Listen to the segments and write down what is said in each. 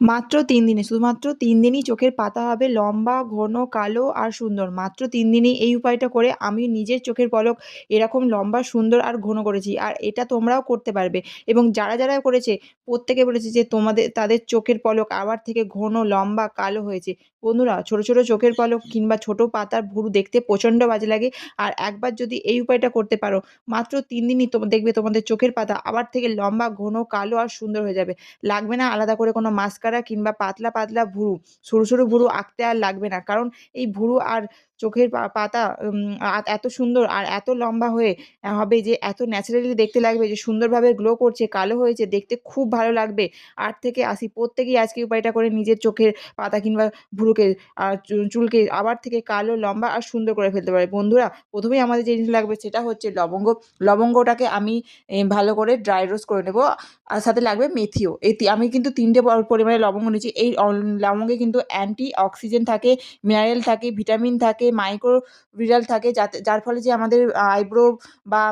মাত্র তিন দিনে, শুধুমাত্র তিন দিনই চোখের পাতা হবে লম্বা, ঘন, কালো আর সুন্দর। মাত্র তিন দিনেই এই উপায়টা করে আমি নিজের চোখের পলক এরকম লম্বা, সুন্দর আর ঘন করেছি। আর এটা তোমরাও করতে পারবে। এবং যারা যারা করেছে, প্রত্যেকে বলেছে যে তোমাদের, তাদের চোখের পলক আবার থেকে ঘন, লম্বা, কালো হয়েছে। বন্ধুরা, ছোট ছোট চোখের পলক কিংবা ছোট পাতার ভুরু দেখতে প্রচণ্ড বাজে লাগে। আর একবার যদি এই উপায়টা করতে পারো, মাত্র তিন দিনই দেখবে তোমাদের চোখের পাতা আবার থেকে লম্বা, ঘন, কালো আর সুন্দর হয়ে যাবে। লাগবে না আলাদা করে কোনো মাস্কারা কিংবা পাতলা পাতলা ভুরু, সরু সরু ভুরু আঁকতে আর লাগবে না। কারণ এই ভুরু আর চোখের পাতা এত সুন্দর আর এত লম্বা হয়ে হবে যে এত ন্যাচারালি দেখতে লাগবে যে সুন্দরভাবে গ্লো করছে, কালো হয়েছে, দেখতে খুব ভালো লাগবে। আট থেকে আশি প্রত্যেকেই আজকে উপায়টা করে নিজের চোখের পাতা কিংবা ভুরুকে আর চুলকে আবার থেকে কালো, লম্বা আর সুন্দর করে ফেলতে পারে। বন্ধুরা, প্রথমেই আমাদের যে জিনিস লাগবে সেটা হচ্ছে লবঙ্গ। লবঙ্গটাকে আমি ভালো করে ড্রাই রোস্ট করে নেব। আর সাথে লাগবে মেথিও। এই আমি কিন্তু তিনটে পরিমাণে লবঙ্গ নিয়েছি। এই লবঙ্গে কিন্তু অ্যান্টি অক্সিজেন থাকে মিনারেল থাকে ভিটামিন থাকে মাইক্রো ভিরাল থাকে যাতে, যার ফলে যে আমাদের আইব্রো বা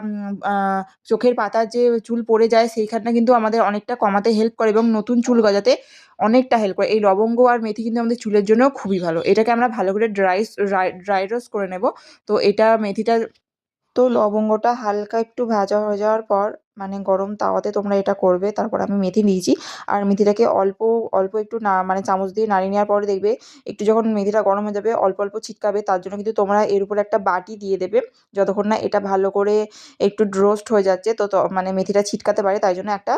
চোখের পাতার যে চুল পড়ে যায় সেইখানটা কিন্তু আমাদের অনেকটা কমাতে হেল্প করে এবং নতুন চুল গজাতে অনেকটা হেল্প করে। এই লবঙ্গ আর মেথি কিন্তু আমাদের চুলের জন্য খুবই ভালো। এটাকে আমরা ভালো করে ড্রাই ড্রাই রোস্ট করে নেব। তো এটা মেথিটা, তো লবঙ্গটা হালকা একটু ভাজা হয়ে যাওয়ার পর মানে গরম তাওয়াতে তোমরা এটা করবে, তারপর আমি মেথি নিয়েছি। আর মেথিটাকে অল্প অল্প একটু না মানে চামচ দিয়ে নাড়িয়ে নেওয়ার পরে দেখবে একটু যখন মেথিটা গরম হয়ে যাবে, অল্প অল্প ছিটকাবে, তার জন্য কিন্তু তোমরা এর উপর একটা বাটি দিয়ে দেবে। যতক্ষণ না এটা ভালো করে একটু রোস্ট হয়ে যাচ্ছে, তো মানে মেথিটা ছিটকাতে পারে, তাই জন্য একটা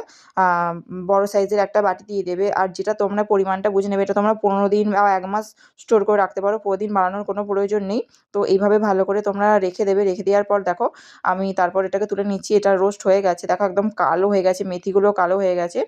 বড় সাইজের একটা বাটি দিয়ে দেবে। আর যেটা তোমরা পরিমাণটা বুঝে নেবে, এটা তোমরা পনেরো দিন বা এক মাস স্টোর করে রাখতে পারো, পনেরো দিন বাড়ানোর কোনো প্রয়োজন নেই। তো এইভাবে ভালো করে তোমরা রেখে দেবে, রেখে দেওয়ার পর দেখো, আমি তারপর এটাকে তুলে নিচ্ছি, এটা রোস্ট হয়ে গেছে। দেখো একদম কালো হয়ে গেছে মেথিগুলো কালো হয়ে গেছে।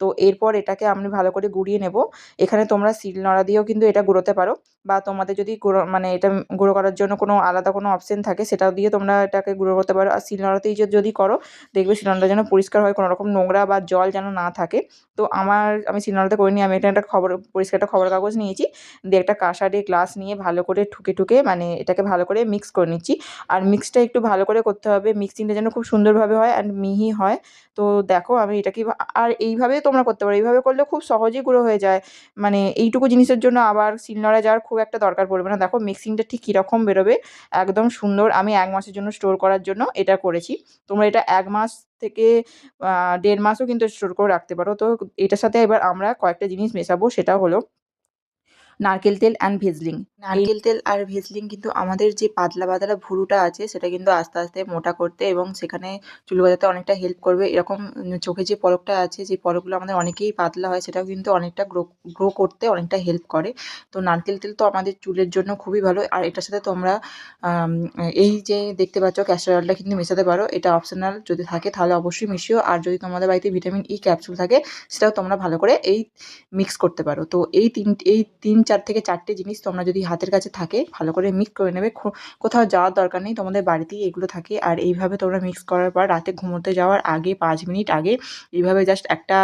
তো এরপর এটাকে আমি ভালো করে গুঁড়িয়ে নেব। এখানে তোমরা শিলনোড়া দিয়েও কিন্তু এটা গুঁড়োতে পারো বা তোমাদের যদি মানে এটা গুঁড়ো করার জন্য কোনো আলাদা কোনো অপশন থাকে সেটাও দিয়ে তোমরা এটাকে গুঁড়ো করতে পারো। আর শিলনোড়াতেই যদি করো দেখবে শিলনোড়াটা যেন পরিষ্কার হয়, কোনো রকম নোংরা বা জল যেন না থাকে। তো আমার, আমি শিলনোড়াতে করিনি, আমি এটা একটা খবর, পরিষ্কার একটা খবরের কাগজ নিয়েছি দিয়ে একটা কাঁসারে গ্লাস নিয়ে ভালো করে ঠুকে ঠুকে মানে এটাকে ভালো করে মিক্স করে নিচ্ছি। আর মিক্সটা একটু ভালো করে করতে হবে মিক্সিংটা যেন খুব সুন্দরভাবে হয় অ্যান্ড মিহি হয়। তো দেখো আমি এটাকে আর এইভাবে তোমরা করতে পারো। এইভাবে করলে খুব সহজেই গুঁড়ো হয়ে যায়। মানে এইটুকু জিনিসের জন্য আবার শিলনোড়া যাওয়ার খুব একটা দরকার পড়বে না। দেখো মিক্সিংটা ঠিক কীরকম বেরোবে, একদম সুন্দর। আমি এক মাসের জন্য স্টোর করার জন্য এটা করেছি। তোমরা এটা এক মাস থেকে দেড় মাসও কিন্তু স্টোর করে রাখতে পারো। তো এটার সাথে এবার আমরা কয়েকটা জিনিস মেশাবো, সেটা হলো নারকেল তেল অ্যান্ড ভেজলিং। নারকেল তেল আর ভেজলিং কিন্তু আমাদের যে পাতলা পাতলা ভুরুটা আছে, সেটা কিন্তু আস্তে আস্তে মোটা করতে এবং সেখানে চুল গজাতে অনেকটা হেল্প করবে। এরকম চোখে যে পলকটা আছে, যে পলকগুলো আমাদের অনেকেই পাতলা হয়, সেটাও কিন্তু অনেকটা গ্রো গ্রো করতে অনেকটা হেল্প করে। তো নারকেল তেল তো আমাদের চুলের জন্য খুবই ভালো। আর এটার সাথে তোমরা এই যে দেখতে পাচ্ছ ক্যাস্টার অয়েলটা কিন্তু মেশাতে পারো। এটা অপশনাল যদি থাকে তাহলে অবশ্যই মিশিও আর যদি তোমাদের বাড়িতে ভিটামিন ই ক্যাপসুল থাকে, সেটাও তোমরা ভালো করে এই মিক্স করতে পারো। তো এই তিন এই তিন চার থেকে চারটে জিনিস তোমরা যদি হাতের কাছে থাকে, ভালো করে মিক্স করে নেবে। কোথাও যাওয়ার দরকার নেই, তোমাদের বাড়িতেই এগুলো থাকে। আর এইভাবে তোমরা মিক্স করার পর রাতে ঘুমোতে যাওয়ার আগে পাঁচ মিনিট আগে এইভাবে জাস্ট একটা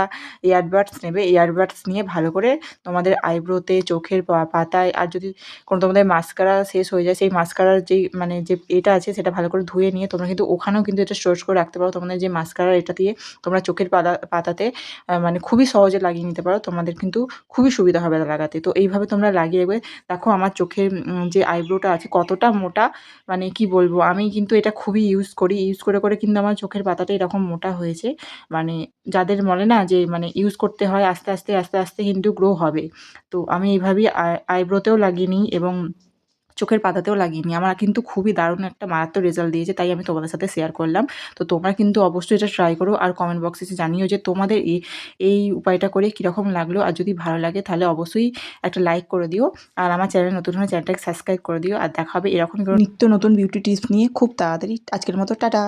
ইয়ারবাডস নেবে। ইয়ারবাডস নিয়ে ভালো করে তোমাদের আইব্রোতে চোখের পাতায়, আর যদি কোনো তোমাদের মাস্কারা শেষ হয়ে যায়, সেই মাস্কারার যেই মানে যে এটা আছে, সেটা ভালো করে ধুয়ে নিয়ে তোমরা কিন্তু ওখানেও কিন্তু এটা স্টোর করে রাখতে পারো। তোমাদের যে মাস্কারা এটা দিয়ে তোমরা চোখের পাতা পাতাতে মানে খুবই সহজে লাগিয়ে নিতে পারো। তোমাদের কিন্তু খুবই সুবিধা হবে লাগাতে। তো এইভাবে তোমরা লাগিয়ে দেখো আমার চোখের যে আইব্রোটা আছে কতটা মোটা মানে কি বলব, আমি কিন্তু এটা খুবই ইউজ করি। ইউজ করে করে কিন্তু আমার চোখের পাতাটা এরকম মোটা হয়েছে। মানে যাদের বলে না যে মানে ইউজ করতে হয়, আস্তে আস্তে আস্তে আস্তে কিন্তু গ্রো হবে। তো আমি এইভাবেই আইব্রোতেও লাগিয়ে নিই এবং চোখের পাতাতেও লাগিয়ে আমার কিন্তু খুবই দারুণ একটা মারাত্মক রেজাল্ট দিয়েছে, তাই আমি তোমাদের সাথে শেয়ার করলাম। তো তোমরা কিন্তু অবশ্যই এটা ট্রাই করো আর কমেন্ট বক্সে জানিও যে তোমাদের এই এই উপায়টা করে কীরকম লাগল। আর যদি ভালো লাগে তাহলে অবশ্যই একটা লাইক করে দিও আর আমার চ্যানেল নতুন হলে চ্যানেলটাকে সাবস্ক্রাইব করে দিও। আর দেখা হবে এরকম নিত্য নতুন বিউটি টিপস নিয়ে খুব তাড়াতাড়ি। আজকের মতো টাটা।